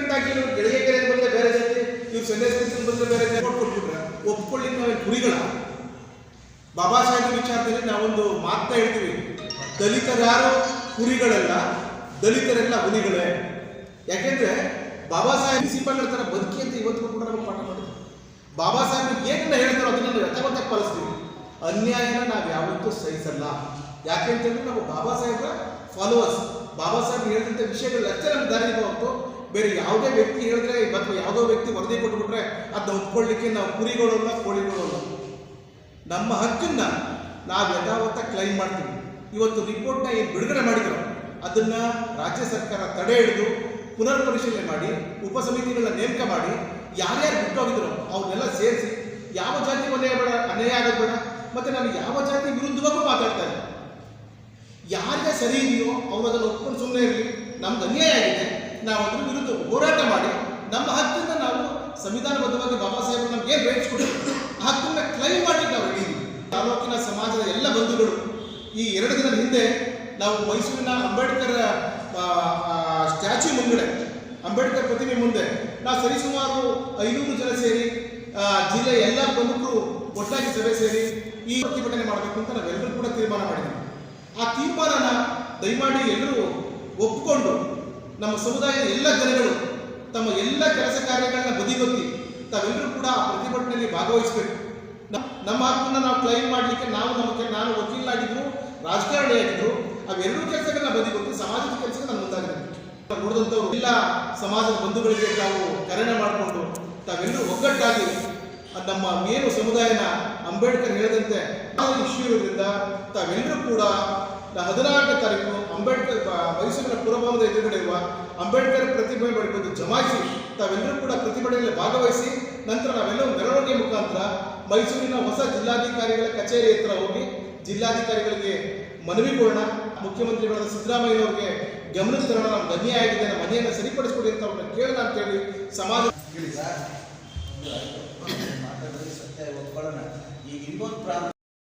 Content ಹಾಕಿ ಇವ್ರು ಗೆಳೆಯ ಬಂದ್ರೆ ಬೇರೆ ಜಾತಿ ಇವ್ರು ಸಂದೇಶ ಕೃಷ್ಣ ಬಂದ್ರೆ ಬೇರೆ ನೋಡ್ಕೊಟ್ಬಿಟ್ರೆ ಒಪ್ಕೊಳ್ಳಿ ನಾವೇ ಗುರಿಗಳ ಬಾಬಾ ಸಾಹೇಬ್ ವಿಚಾರದಲ್ಲಿ ನಾವೊಂದು ಮಾತಾ ಹೇಳ್ತೀವಿ. ದಲಿತರಾರು ಕುರಿಗಳಲ್ಲ. ದಲಿತರೆಲ್ಲ ಹುಲಿಗಳೇ ಯಾಕೆಂದ್ರೆ ಬಾಬಾ ಸಾಹೇಬ್ ಸಿಬ್ಬಂದಿ ಥರ ಬದುಕಿ ಅಂತ ಇವತ್ತು ಕೂಡ ನಾವು ಪಾಠ ಮಾಡ್ತೀವಿ ಬಾಬಾ ಸಾಹೇಬ್ ಏನನ್ನ ಹೇಳ್ತಾರೋ ಅದನ್ನ ನಾವು ಯಥಾವತ್ತಾಗಿ ಪಾಲಿಸ್ತೀವಿ. ಅನ್ಯಾಯನ ನಾವು ಯಾವತ್ತೂ ಸಹಿಸಲ್ಲ. ಯಾಕೆಂತಂದ್ರೆ ನಾವು ಬಾಬಾ ಸಾಹೇಬ್ರ ಫಾಲೋವರ್ಸ್ ಬಾಬಾ ಸಾಹೇಬ್ ಹೇಳಿದಂಥ ವಿಷಯಗಳೆಲ್ಲ ನಮ್ಗೆ ದಾರಿ ಹೋಗ್ತು ಬೇರೆ ಯಾವುದೇ ವ್ಯಕ್ತಿ ಹೇಳಿದ್ರೆ ಅಥವಾ ಯಾವುದೋ ವ್ಯಕ್ತಿ ವರದಿ ಕೊಟ್ಬಿಟ್ರೆ ಅದನ್ನ ಒಪ್ಕೊಳ್ಳಿಕ್ಕೆ ನಾವು ಕುರಿಗಳಲ್ಲ ಕೋಳಿಗಳಲ್ಲ. ನಮ್ಮ ಹಕ್ಕನ್ನ ನಾವು ಯಥಾವತ್ತ ಕ್ಲೈಮ್ ಮಾಡ್ತೀವಿ. ಇವತ್ತು ರಿಪೋರ್ಟ್ನ ಏನು ಬಿಡುಗಡೆ ಮಾಡಿದ್ರು, ಅದನ್ನ ರಾಜ್ಯ ಸರ್ಕಾರ ತಡೆ ಹಿಡಿದು ಪುನರ್ ಪರಿಶೀಲನೆ ಮಾಡಿ, ಉಪಸಮಿತಿಗಳನ್ನ ನೇಮಕ ಮಾಡಿ, ಯಾರ್ಯಾರು ಬಿಟ್ಟೋಗಿದ್ರು ಅವ್ರನ್ನೆಲ್ಲ ಸೇರಿಸಿ, ಯಾವ ಜಾತಿ ಅನ್ಯಾಯ ಬೇಡ, ಅನ್ಯಾಯ ಆಗೋದು ಬೇಡ, ಮತ್ತೆ ನಾನು ಯಾವ ಜಾತಿ ವಿರುದ್ಧವಾಗೂ ಮಾತಾಡ್ತಾ ಯಾರಿಗೆ ಸರಿ ಇದೆಯೋ ಅವ್ರು ಅದನ್ನು ಒಪ್ಕೊಂಡು ಸುಮ್ಮನೆ ಇರಲಿ. ನಮ್ದು ಅನ್ಯಾಯ ಆಗಿದೆ. ನಾವು ಅದ್ರ ವಿರುದ್ಧ ಹೋರಾಟ ಮಾಡಿ ನಮ್ಮ ಹಕ್ಕನ್ನು ನಾವು ಸಂವಿಧಾನಬದ್ಧವಾಗಿ ಬಾಬಾ ಸಾಹೇಬ್ ನಮ್ಗೆ ಏನು ಬೇಯಿಸ್ಕೊಟ್ಟಿದ್ರು ಆ ಹಕ್ಕನ್ನ ಕ್ಲೈಮ್ ಮಾಡಿ ನಾವು ಹಿಡಿದೀವಿ ತಾಲೂಕಿನ ಸಮಾಜದ ಎಲ್ಲ ಬಂಧುಗಳು. ಈ ಎರಡು ದಿನದ ಹಿಂದೆ ನಾವು ಮೈಸೂರಿನ ಅಂಬೇಡ್ಕರ್ ಸ್ಟ್ಯಾಚು ಮುಂದೆ ಅಂಬೇಡ್ಕರ್ ಪ್ರತಿಮೆ ಮುಂದೆ ನಾವು ಸರಿಸುಮಾರು ಐನೂರು ಜನ ಸೇರಿ ಆ, ಜಿಲ್ಲೆಯ ಎಲ್ಲ ಬಂಧುಗಳು ಒಟ್ಟಾಗಿ ಸಭೆ ಸೇರಿ ಈ ಪ್ರತಿಭಟನೆ ಮಾಡಬೇಕು ಅಂತ ನಾವೆಲ್ಲರೂ ಕೂಡ ತೀರ್ಮಾನ ಮಾಡಿದ್ದೀವಿ. ಆ ತೀರ್ಮಾನನ ದಯಮಾಡಿ ಎಲ್ಲರೂ ಒಪ್ಪಿಕೊಂಡು ನಮ್ಮ ಸಮುದಾಯದ ಎಲ್ಲ ಜನಗಳು, ತಮ್ಮ ಎಲ್ಲ ಕೆಲಸ ಕಾರ್ಯಗಳನ್ನ ಬದಿಗೊತ್ತಿ ತಾವೆಲ್ಲರೂ ಕೂಡ ಆ ಪ್ರತಿಭಟನೆಯಲ್ಲಿ ಭಾಗವಹಿಸಬೇಕು. ನಮ್ಮ ಹಕ್ಕನ್ನ ನಾವು ಕ್ಲೈಮ್ ಮಾಡಲಿಕ್ಕೆ ನಾವು ನಮಗೆ, ನಾನು ವಕೀಲರಾಗಿದ್ರು ರಾಜಕಾರಣಿಯಾಗಿದ್ರು, ಅವೆರಡೂ ಕೆಲಸಗಳನ್ನ ಬದಿಗೊತ್ತಿ ಸಮಾಜದ ಕೆಲಸಕ್ಕೆ ನಾನು ಮುಂದಾಗಿದ್ದೀನಿ. ನೋಡಿದಂಥವ್ರು ಎಲ್ಲ ಸಮಾಜದ ಬಂಧುಗಳಿಗೆ ತಾವು ಕರೆಣೆ ಮಾಡಿಕೊಂಡು ತಾವೆಲ್ಲರೂ ಒಗ್ಗಟ್ಟಾಗಿ ನಮ್ಮ ಮೇನು ಸಮುದಾಯನ ಅಂಬೇಡ್ಕರ್ ಹೇಳಿದಂತೆ ಇಶ್ಯೂ ಇರೋದ್ರಿಂದ ತಾವೆಲ್ಲರೂ ಕೂಡ ಹದಿನಾಲ್ಕನೇ ತಾರೀಕು ಅಂಬೇಡ್ಕರ್ ಮೈಸೂರಿನ ಪುರಭವನದ ಎದುರುಗಡೆ ಇರುವ ಅಂಬೇಡ್ಕರ್ ಪ್ರತಿಭಟನೆ ಮಾಡಿಕೊಂಡು ಜಮಾಯಿಸಿ, ತಾವೆಲ್ಲರೂ ಕೂಡ ಪ್ರತಿಭಟನೆಯಲ್ಲಿ ಭಾಗವಹಿಸಿ, ನಂತರ ನಾವೆಲ್ಲರೂ ಮೆರವಣಿಗೆ ಮುಖಾಂತರ ಮೈಸೂರಿನ ಹೊಸ ಜಿಲ್ಲಾಧಿಕಾರಿಗಳ ಕಚೇರಿ ಹತ್ರ ಹೋಗಿ ಜಿಲ್ಲಾಧಿಕಾರಿಗಳಿಗೆ ಮನವಿ ಕೊಡೋಣ. ಮುಖ್ಯಮಂತ್ರಿಗಳಾದ ಸಿದ್ದರಾಮಯ್ಯನವರಿಗೆ ಗಮನಕ್ಕೆ ತರೋಣ. ನಮ್ಮ ಅನ್ಯಾಯ ಆಗಿದೆ. ನಮ್ಮ ಮನೆಯನ್ನು ಸರಿಪಡಿಸ್ಕೊಡಿ ಅಂತ ಅವ್ರನ್ನ ಕೇಳೋಣ ಅಂತೇಳಿ ಸಮಾಜ ಸತ್ಯ ಒಪ್ಕೊಳ್ಳೋಣ ಈಗ ಇನ್ನೊಂದು